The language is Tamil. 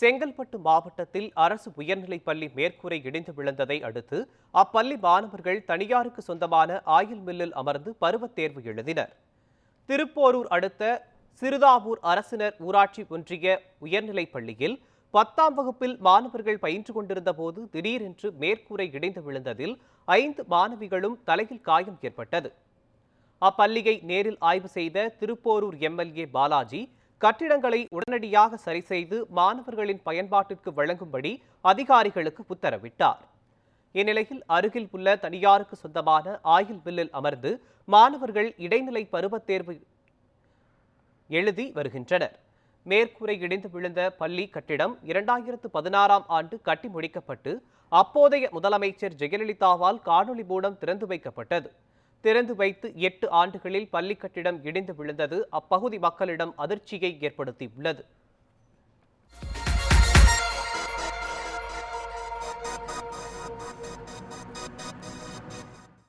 செங்கல்பட்டு மாவட்டத்தில் அரசு உயர்நிலைப் பள்ளி மேற்கூரை இடிந்து விழுந்ததை அடுத்து அப்பள்ளி மாணவர்கள் தனியாருக்கு சொந்தமான ஆயில் மில்லில் அமர்ந்து பருவத் தேர்வு எழுதினர். திருப்போரூர் அடுத்த சிறுதாவூர் அரசினர் ஊராட்சி ஒன்றிய உயர்நிலைப் பள்ளியில் பத்தாம் வகுப்பில் மாணவர்கள் பயின்று கொண்டிருந்த போது திடீரென்று மேற்கூரை இடிந்து விழுந்ததில் ஐந்து மாணவிகளும் தலையில் காயம் ஏற்பட்டது. அப்பள்ளியை நேரில் ஆய்வு செய்த திருப்போரூர் எம்எல்ஏ பாலாஜி கட்டிடங்களை உடனடியாக சரி செய்து மாணவர்களின் பயன்பாட்டிற்கு வழங்கும்படி அதிகாரிகளுக்கு உத்தரவிட்டார். இந்நிலையில் அருகில் உள்ள தனியாருக்கு சொந்தமான ஆயில் வில்லில் அமர்ந்து மாணவர்கள் இடைநிலை பருவத் தேர்வு எழுதி வருகின்றனர். மேற்கூரை இடிந்து விழுந்த பள்ளி கட்டிடம் இரண்டாயிரத்து பதினாறாம் ஆண்டு கட்டி முடிக்கப்பட்டு அப்போதைய முதலமைச்சர் ஜெயலலிதாவால் காணொலி மூலம் திறந்து வைக்கப்பட்டது. திறந்து வைத்து எட்டு ஆண்டுகளில் பள்ளி கட்டிடம் இடிந்து விழுந்தது. அப்பகுதி மக்களிடம் அதிர்ச்சியை ஏற்படுத்தியுள்ளது.